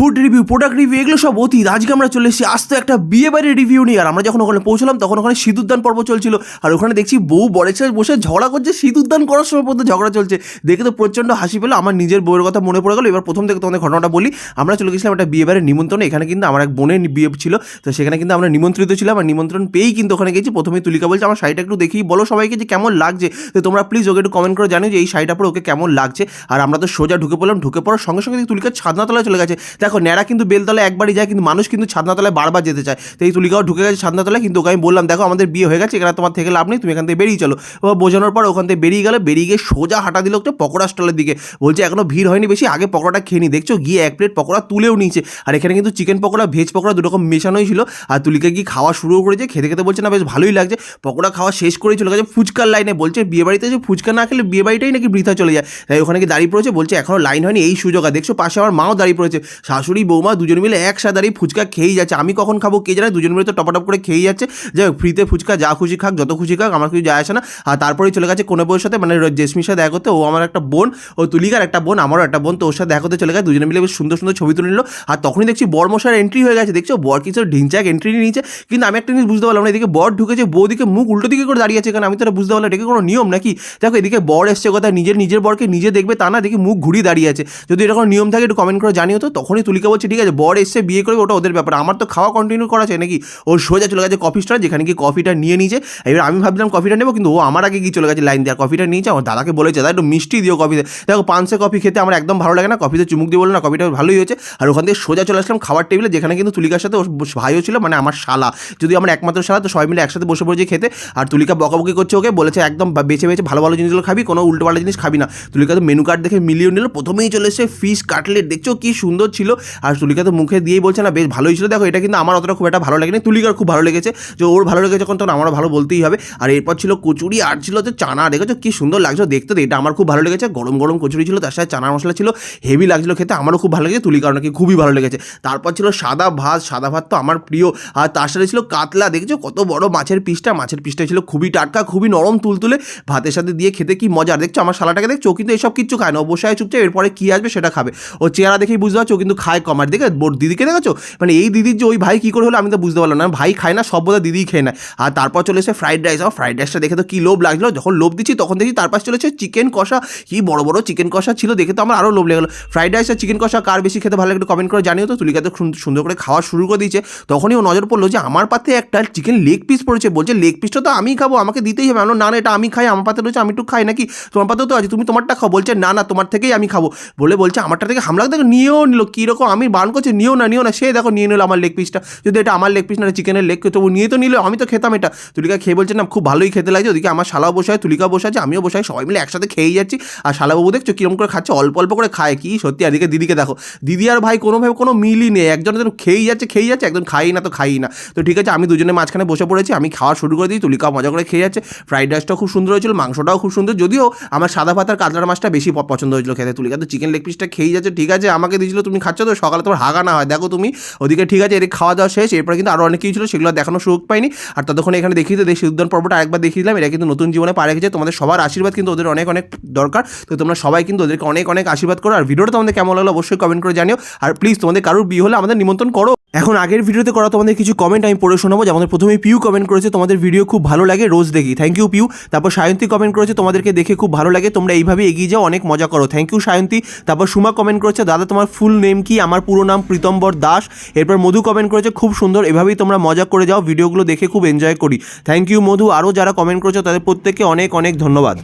Food review product review এগুলো সব অতীত। আজকে আমরা চলে এসেছি আস্তে একটা বিয়ে বাড়ির রিভিউ নিয়ে। আর আমরা যখন ওখানে পৌঁছলাম, তখন ওখানে সিঁদুরদান পর্ব চলছিল। আর ওখানে দেখছি বউ বরের সাথে বসে ঝগড়া করছে সিঁদুরদান করার সময় পর্যন্ত ঝগড়া চলছে। দেখে তো প্রচণ্ড হাসি পেল। আমার নিজের বউয়ের কথা মনে পড়ে গেলো। এবার প্রথম থেকে তোমাদের ঘটনাটা বলি। আমরা চলে গেছিলাম একটা বিয়ে বাড়ির নিমন্ত্রণে। এখানে কিন্তু আমার এক বোনের বিয়ে ছিল। তো সেখানে কিন্তু আমরা নিমন্ত্রিত ছিলাম। আর নিমন্ত্রণ পেয়েই কিন্তু ওখানে গেছি। প্রথমেই তুলিকা বলছে, আমার শাড়িটা একটু দেখি বলো সবাইকে যে কেমন লাগছে। তো তোমরা প্লিজ ওকে একটু কমেন্ট করে জানিও যে এই শাড়িটা পরে ওকে কেমন লাগছে। আর আমরা তো সোজা ঢুকে পড়লাম। ঢুকে পড়ার সঙ্গে সঙ্গে তুলিকা ছাদনাতলায় চলে গেছে। দেখো, ন্যাড়া কিন্তু বেলতলায় একবারই যায়, কিন্তু মানুষ কিন্তু ছাদনাতলায় বারবার যেতে চায়। তো এই তুলিকাও ঢুকে গেছে ছাদনাতলায়, কিন্তু ওকে আমি বললাম, দেখো, আমাদের বিয়ে হয়ে গেছে, এখানে তোমার থেকে লাভ নেই, তুমি এখান থেকে বেরিয়ে চলো। বোঝানোর পর ওখান থেকে বেরিয়ে গেলে, বেরিয়ে গিয়ে সোজা হাঁটা দিল একটা পকোড়া স্টলের দিকে। বলছে, এখনও ভিড় হয়নি বেশি, আগে পকোড়াটা খেয়ে নি, দেখছ? গিয়ে এক প্লেট পকোড়া তুলেও নিয়েছে। আর এখানে কিন্তু চিকেন পকোড়া, ভেজ পকোড়া দুরকম মেশানোই ছিল। আর তুলিকা গিয়ে খাওয়া শুরু করেছে, খেতে খেতে বলছে, না, বেশ ভালোই লাগছে। পকোড়া খাওয়া শেষ করেই চলে গেছে ফুচকার লাইনে। বলছে, বিয়ে বাড়িতে যে ফুচকা না খেলে বিয়ে বাড়িটাই নাকি বৃথা চলে যায়। তাই ওখানে গিয়ে দাঁড়িয়ে পড়েছে, বলছে, এখনও লাইন হয়নি, এই সুযোগ আর দেখছ, পাশে আমার মাও দাঁড়িয়ে পড়েছে। শাশুড়ি, বৌমা দুজন মিলে একসাথে দাঁড়িয়ে ফুচকা খেয়েই যাচ্ছে। আমি কখন খাব কে জানে, দুজন মিলে তো টপাটপ করে খেয়েই যাচ্ছে। হোক ফ্রিতে ফুচকা যা খুশি খাক, যত খুশি খাক, আমার কিছু যায় আসে না। আর তারপরেই চলে গেছে কোনো বউয়ের সাথে মানে জেসমির সাথে দেখা করতে। ও আমার একটা বোন, ও তুলিকার একটা বোন, আমারও একটা বোন, তো ওর সাথে দেখা করতে চলে গেছে। দুজনে মিলে বেশ সুন্দর সুন্দর ছবি তুলে নিল। আর তখনই দেখছি বর মশার এন্ট্রি হয়ে গেছে। দেখছ? বর কিছু ঢিনচাক এন্ট্রি নিয়েছে। কিন্তু আমি একটা জিনিস বুঝতে পারলাম না, এদিকে বর ঢুকেছে বউদিকে মুখ উল্টো দিকে করে দাঁড়িয়ে আছে কারণ আমি তো বুঝতে পারলাম এটা কি কোনো নিয়ম নাকি? দেখো, এদিকে বর এসছে কথা নিজের নিজের বরকে নিজে দেখবে, তা না, দেখি মুখ ঘুরিয়ে দাঁড়িয়ে আছে। যদি এরকম নিয়ম থাকে, একটু কমেন্ট করে জানিও তো। তখনই তুলিকা বলছে, ঠিক আছে, বর এসে বিয়ে করবে, ওটা ওদের ব্যাপার। আমার তো খাওয়া কন্টিনিউ করা চাই নাকি? ওর সোজা চলে গেছে কফি স্টার যেখানে কি কফিটা নিয়ে নিয়েছে। এবার আমি ভাবলাম কফিটা নেব, কিন্তু ও আমার আগে গিয়ে চলে গেছে লাইন দেওয়া। কফিটা নিয়েছে, আমার দাদাকে বলেছে, দাদা, একটু মিষ্টি দিও কফিতে দেখো পাঁচশো কফি খেতে আমার একদম ভালো লাগে না কফিতে চুমুক দিয়ে বলল না কফিটা ভালোই হয়েছে। আর ওখান থেকে সোজা চলে আসলাম খাবার টেবিলে যেখানে কিন্তু তুলিকার সাথে ওর ভাইও ছিল মানে আমার শালা। যদি আমার একমাত্র শালা, তো সবাই মিলে একসাথে বসে পড়েছি খেতে। আর তুলিকা বকাবকি করছে ওকে, বলেছে একদম বেছে বেছে ভালো ভালো জিনিসগুলো খাবি, কোনো উল্টো পাল্টা জিনিস খাবি না। তুলিকা তো মেনু কার্ড দেখে মিলিয়ে নিল, প্রথমেই চলে এসে ফিশ কাটলেট দেখছ কি সুন্দর ছিল? আর তুলিকা তো মুখে দিয়েই বলছে, না, বেশ ভালোই ছিল। দেখো, এটা কিন্তু আমার অতটা খুব একটা ভালো লাগেনি। তুলিকার খুব ভালো লেগেছে। যে ওর ভালো লেগেছে যখন, তখন আমারও ভালো বলতেই হবে। আর এরপর ছিল কচুরি, আর ছিল তো চানা। দেখেছ, কি সুন্দর লাগছে দেখতে এটা আমার খুব ভালো লেগেছে। গরম গরম কচুরি ছিল, তার সাথে চানা মশলা ছিল, হেভি লাগছিল খেতে, আমারও খুব ভালো লেগেছে, তুলিকার নাকি খুবই ভালো লেগেছে। তারপর ছিল সাদা ভাত সাদা ভাত তো আমার প্রিয়। আর তার সাথে ছিল কাতলা, দেখেছ, কত বড় মাছের পিসটা। মাছের পিসটা ছিল খুবই টাটকা, খুবই নরম তুলতুলে, ভাতের সাথে দিয়ে খেতে কি মজা। দেখছ, আমার শালাটাকে দেখছ কিন্তু এসব কিচ্ছু খায় না। আছে চুপচাপ, এরপরে কি আসবে সেটা খাবে। ও চেহারা দেখেই বুঝতে পারছ কিন্তু খায় কমার দেখে দিদিকে দেখেছ মানে এই দিদির যে ওই ভাই কী করে হলো আমি তো বুঝতে পারলাম না। ভাই খায় না, সব বোধহয় দিদিই খেয়ে নেয়। আর তারপর চলে এসে ফ্রাইড রাইস। আর ফ্রাইড রাইসটা দেখে তো কী লোভ লাগল যখন লোভ দিচ্ছি তখন দেখি তার পাশে চলেছে চিকেন কষা। কি বড় বড় চিকেন কষা ছিল দেখে তো আমার আরও লোভ লেগে গেলো ফ্রাইড রাইস আর চিকেন কষা কার বেশি খেতে ভালো লাগে একটু কমেন্ট করে জানিও তো। তুলিকা তো সুন- সুন্দর করে খাওয়া শুরু করে দিয়েছে। তখনই ও নজর পড়ল যে আমার পাতে একটা চিকেন লেগ পিস পড়েছে। বলছে লেগ পিসটা তো আমি খাব, আমাকে দিতেই হবে। আমি না না, এটা আমি খাই। আমার পাতে রয়েছে, আমি একটু খাই নাকি? তোমার পাতেও তো আছে, তুমি তোমারটা খাও। বলছে, না না, তোমার থেকেই আমি খাব। বলে বলছে, আমারটা থেকে হামলা দেখো, নিয়েও নিল। কীরকম আমি বান করছি, নিও না নিও না। সে দেখো নিয়ে নিল আমার লেগ পিসটা যদি এটা আমার লেগ পিস না চিকেনের লেগ তবু নিয়ে তো নিল, আমি তো খেতাম এটা। তুলিকা খেয়ে বলছে, না, খুব ভালোই খেতে লাগছে। ওদিকে আমার শালাও বসে আছে তুলিকা বসে আছে, আমিও বসে সবাই মিলে একসাথে খেয়েই যাচ্ছি। আর শালাবাবু দেখছ কিরম করে খাচ্ছে, অল্প অল্প করে খায়। কি সত্যি? এদিকে দিদিকে দেখো, দিদি আর ভাই কোনোভাবে কোনো মিলই নেই। একজন যেন খেয়েই যাচ্ছে খেয়েই যাচ্ছে, একজন খাই না, তো খাই না। তো ঠিক আছে, আমি দুজনে মাঝখানে বসে পড়েছি, আমি খাওয়া শুরু করে দিই, তুলিকাও মজা করে খেয়ে যাচ্ছে। ফ্রাইড রাইসটাও খুব সুন্দর হয়েছিল, মাংসটাও খুব সুন্দর। যদিও আমার সাদা ভাত আর কাতলার মাছটা বেশি পছন্দ হয়েছিল খেতে। তুলিকা তো চিকেন লেগ পিসটা খেয়েই যাচ্ছে, ঠিক আছে, আমাকে দিয়েছিল, তুমি খাচ্ছ তো? সকালে তোমার হাগা না হয়। দেখো তুমি, ওদিকে ঠিক আছে এর খাওয়া দাওয়া শেষ। এরপরে কিন্তু আরও অনেক কিছু ছিল, সেগুলো দেখানোর সুযোগ পাইনি। আর ততক্ষণ এখানে দেখিয়ে তো দেশি উদ্যান পর্বটা আরেকবার দেখিয়ে দিলাম। এটা কিন্তু নতুন জীবনে পা রেখেছে তোমাদের সবার আশীর্বাদ কিন্তু ওদের অনেক অনেক দরকার। তো তোমরা সবাই কিন্তু ওদেরকে অনেক অনেক আশীর্বাদ করো। আর ভিডিওটা তোমাদের কেমন লাগল অবশ্যই কমেন্ট করে জানিও। আর প্লিজ তোমাদের কারোর বিয়ে হলে আমাদের নিমন্ত্রণ করো। এখন আগের ভিডিওতে করা তোমাদের কিছু কমেন্ট আমি পড়ে শোনাবো, যেমন প্রথমে পিউ কমেন্ট করেছে, তোমাদের ভিডিও খুব ভালো লাগে, রোজ দেখি। Thank you Piu. তারপর সায়ন্তী কমেন্ট করেছে, তোমাদেরকে দেখে খুব ভালো লাগে, তোমরা এইভাবে এগিয়ে যাও, অনেক মজা করো। Thank you Sayanti. তারপর সুমা কমেন্ট করেছে, দাদা, তোমার ফুল নেম কি? আমার পুরো নাম প্রীতম্বর দাস। এরপর মধু কমেন্ট করেছে, খুব সুন্দর, এভাবেই তোমরা মজা করে যাও ভিডিওগুলো দেখে খুব এনজয় করি। Thank you Madhu. আরও যারা কমেন্ট করেছ, তাদের প্রত্যেককে অনেক অনেক ধন্যবাদ।